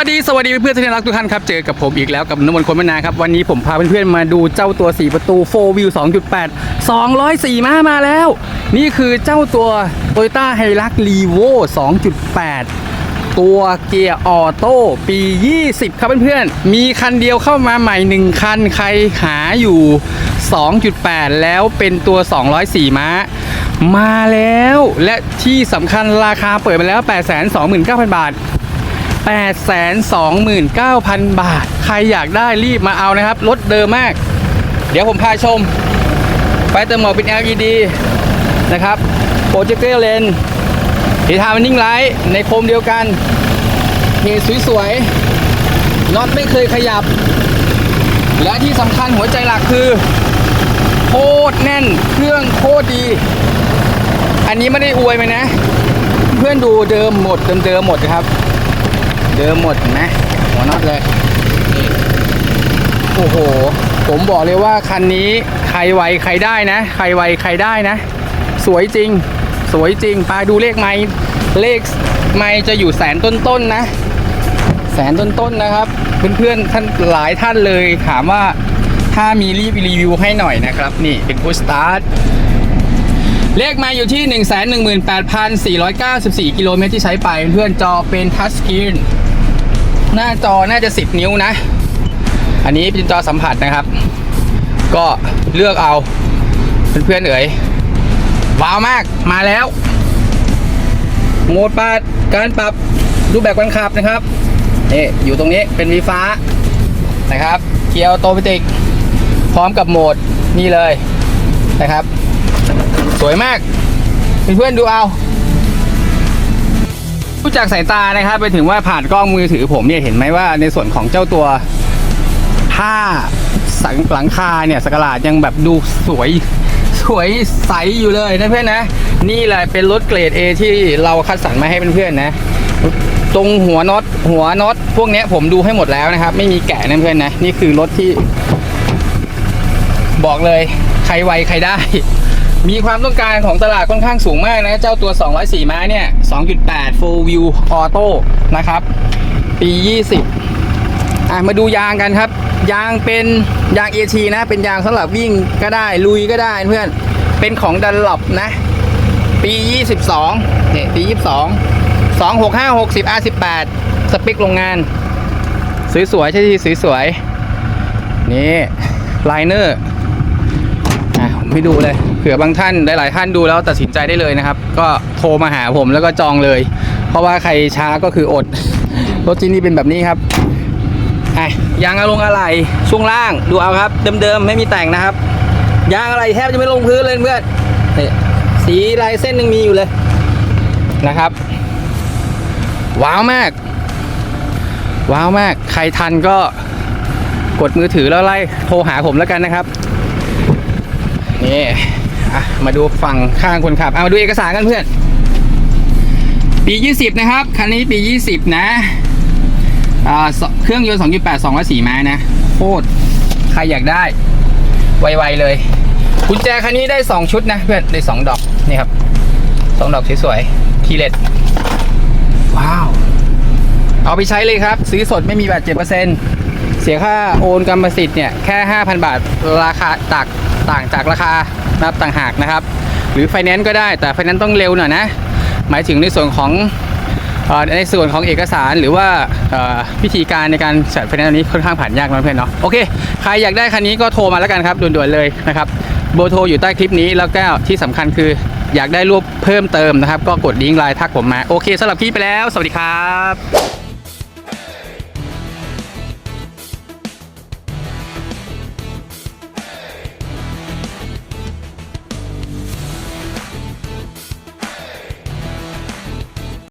สวัสดีสวัสดีเพื่อนๆที่น่ารักทุกท่านครับ เจอกับผมอีกแล้วกับน้ำมนต์คนไม่นาครับ วันนี้ผมพาเพื่อนๆมาดูเจ้าตัว 4 ประตู4 View 2.8 204ม้ามาแล้ว นี่คือเจ้าตัว Toyota Hilux Revo 2.8 ตัวเกียร์ออโต้ปี 20 ครับเพื่อนๆ มีคันเดียวเข้ามาใหม่ 1 คันใครหาอยู่ 2.8 แล้วเป็นตัว 204 ม้ามาแล้วและที่สำคัญราคาเปิดมาแล้ว 829,000 บาท 829,000 บาท ใครอยากได้รีบมาเอานะครับ รถเดิมมาก เดี๋ยวผมพาชมไฟเติมหมอกเป็น LED นะครับโปรเจคเตอร์เลนทีทามันนิ่งไลท์ในโคมเดียวกันเฮสวยๆน็อตไม่เคยขยับ และที่สำคัญหัวใจหลักคือ โคตรแน่นเครื่องโคตรดี อันนี้ไม่ได้อวยไหมนะ เพื่อนดูเดิมหมดเดิมๆหมดครับ เดิมหมดนไหมหัวน็อตเลยนี่โอ้โห ผมบอกเลยว่าคันนี้ใครไวใครได้นะ ใครไวใครได้นะ สวยจริง สวยจริงไปดูเลขไม้เลขไม้จะอยู่แสนต้นๆนะแสนต้นๆนะครับ เพื่อนๆท่านหลายท่านเลยถามว่าถ้ามีรีบรีวิวให้หน่อยนะครับ นี่เป็นพุชสตาร์ทเลขมาอยู่ที่ 118,494 กิโลเมตรที่ใช้ไปเพื่อนจอเป็นทัชสกรีน หน้าจอน่าจะ 10 นิ้วนะ อันนี้เป็นจอสัมผัสนะครับ ก็เลือกเอาเพื่อนๆเอ๋ยว้าวมากมาแล้ว โหมดปาดการปรับรูปแบบการขับนะครับนี่อยู่ตรงนี้เป็นวีฟ้านะครับ เกียร์ออโตเมติก พร้อมกับโหมดนี่เลยนะครับ สวยมากเพื่อนๆดูเอา จากสายตานะครับ ไปถึงว่าผ่านกล้องมือถือผมเนี่ยเห็นไหมว่าในส่วนของเจ้าตัวผ้าสังหลังคาเนี่ยสกลาดยังแบบดูสวยสวยใสอยู่เลยนะเพื่อนนะ นี่แหละเป็นรถเกรด A ที่เราคัดสรรมาให้เพื่อนๆนะ ตรงหัวน็อตหัวน็อตพวกเนี้ยผมดูให้หมดแล้วนะครับ ไม่มีแกะนะเพื่อนนะ นี่คือรถที่ บอกเลยใครไวใครได้ มีความต้องการของตลาดค่อนข้างสูงมากนะ เจ้าตัว 204 ม้าเนี่ย 2.8 full view auto นะครับ ปี 20 อะ มาดูยางกันครับ ยางเป็นยาง AT นะ เป็นยางสำหรับวิ่งก็ได้ ลุยก็ได้เพื่อน เป็นของดันหลบนะ ปี 22เนี่ยปี 22 26 5 60 R18 สเปคโรงงาน สวยๆใช่ที่สวยๆนี่ไลเนอร์อะผมให้ดูเลย เผื่อบางท่านหลายๆท่านดูแล้วตัดสินใจได้เลยนะครับ ก็โทรมาหาผมแล้วก็จองเลย เพราะว่าใครช้าก็คืออด รถที่นี่เป็นแบบนี้ครับอะยางอะลงอะไรช่วงล่างดูเอาครับ เดิมๆไม่มีแต่งนะครับยางอะไรแทบจะไม่ลงพื้นเลยเพื่อนสีลายเส้นยังมีอยู่เลยนะครับ ว้าวมาก ว้าวมาก ใครทันก็กดมือถือแล้วไล่โทรหาผมแล้วกันนะครับ นี่ อะมาดูฝั่งข้างคนขับ เอามาดูเอกสารกันเพื่อน ปี 20 นะครับ คันนี้ปี 20 นะอ่าเครื่องยนต์ 2.8 204ม้านะโคตรใครอยากได้ ไวๆเลยกุญแจคันนี้ได้ 2 ชุดนะเพื่อน ได้ 2 ดอกนี่ครับ 2 ดอกสวยๆคีเลตว้าว เอาไปใช้เลยครับ ซื้อสดไม่มีบาท7%เปอร์เซ็น เสียค่าโอนกรรมสิทธิ์เนี่ยแค่ 5,000 บาทราคาตักต่างจากราคานับต่างหากนะครับ หรือไฟแนนซ์ก็ได้แต่ไฟแนนซ์ต้องเร็วหน่อยนะ หมายถึงในส่วนของในส่วนของเอกสารหรือว่าพิธีการในการจัดไฟแนนซ์อันนี้ค่อนข้างผ่านยากนะเพื่อนเนาะโอเคใครอยากได้คันนี้ก็โทรมาแล้วกันครับด่วนๆเลยนะครับเบอร์โทรอยู่ใต้คลิปนี้แล้วก็ที่สำคัญคืออยากได้รูปเพิ่มเติมนะครับ ก็กดลิงก์ไลน์ทักผมมา โอเคสำหรับคลิปไปแล้ว สวัสดีครับ